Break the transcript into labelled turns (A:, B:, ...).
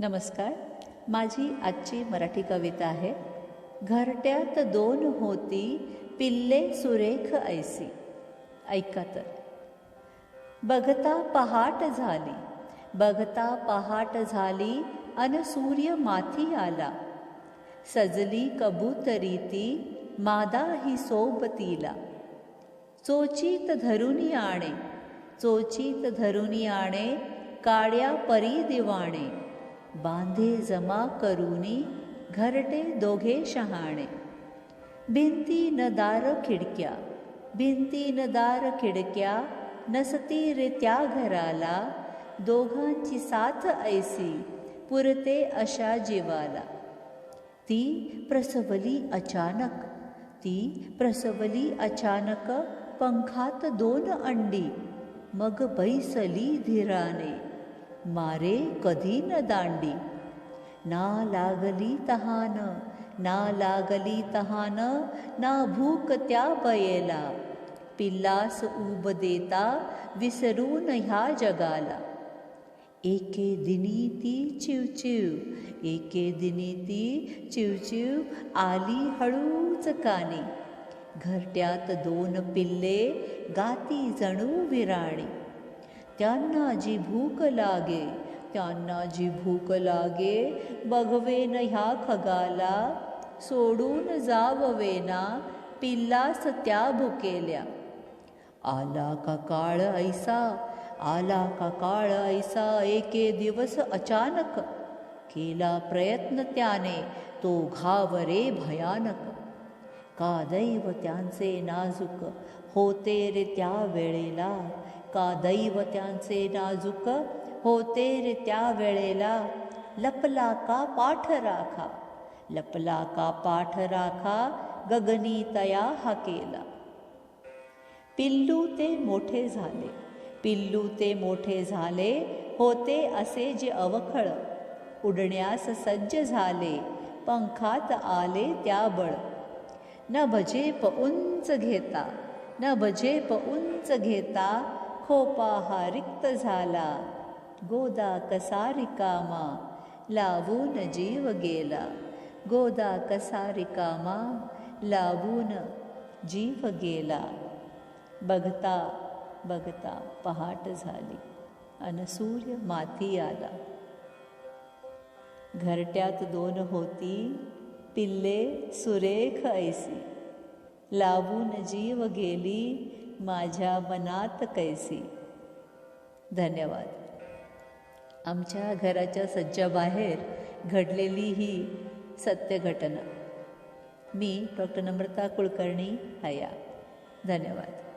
A: नमस्कार. माझी आजची मराठी कविता आहे घरट्यात दोन होती पिल्ले सुरेख ऐसी. ऐका तर. बघता पहाट झाली बघता पहाट झाली अन सूर्य माथी आला. सजली कबूतरी ती मादा ही सोबतीला चोचीत धरुनी आणे चोचीत धरुनी आणे काड्या परी दिवाणे. बांधे जमा करुनी घरटे दोघे शहाणे. भिंती न दार खिडक्या भिंती न दार खिडक्या नसती रे त्या घराला दोघांची साथ ऐसी पुरते अशा जीवाला. ती प्रसवली अचानक ती प्रसवली अचानक पंखात दोन अंडी मग बैसली धीराने. मारे कधी न दांडी. ना लागली तहान ना लागली तहान ना भूक त्या बयेला पिल्लास उब देता विसरून ह्या जगाला. एके दिनी ती चिवचिव एके दिनी ती चिवचिव आली हळूच कानी. घरट्यात दोन पिल्ले गाती जणू विराणी. त्यांना जी भूक लागे त्यांना जी भूक लागे बघवेन ह्या खगाला सोडून जाववेना पिल्लास त्या भुकेल्या. आला का काळ ऐसा आला का काळ ऐसा एके दिवस अचानक. केला प्रयत्न त्याने तो घावरे भयानक. का दैव त्यांचे नाजूक होते रे त्या वेळेला का दैव त्यांचे नाजूक? होते रे त्या वेळेला लपला का पाठ राखा? लपला का पाठ राखा? गगनी तया हा केला पिल्लू ते मोठे झाले. पिल्लू ते मोठे झाले. होते असे जे अवखळ. उडण्यास सज्ज झाले. पंखात आले त्या बळ. न भजेप उंच घेता. न भजेप उंच घेता. खोपा हा रिक्त झाला. गोदा कसा रिकामा लावून जीव गेला. गोदा कसा रिकामा लावून जीव गेला. बघता बघता पहाट झाली अन सूर्य माती आला. घरट्यात दोन होती पिल्ले सुरेख ऐसी. लावून जीव गेली माझ्या मनात कैसी. धन्यवाद. आमच्या घराच्या सज्जाबाहेर घडलेली ही सत्य घटना मी डॉक्टर नम्रता कुलकर्णी हया. धन्यवाद.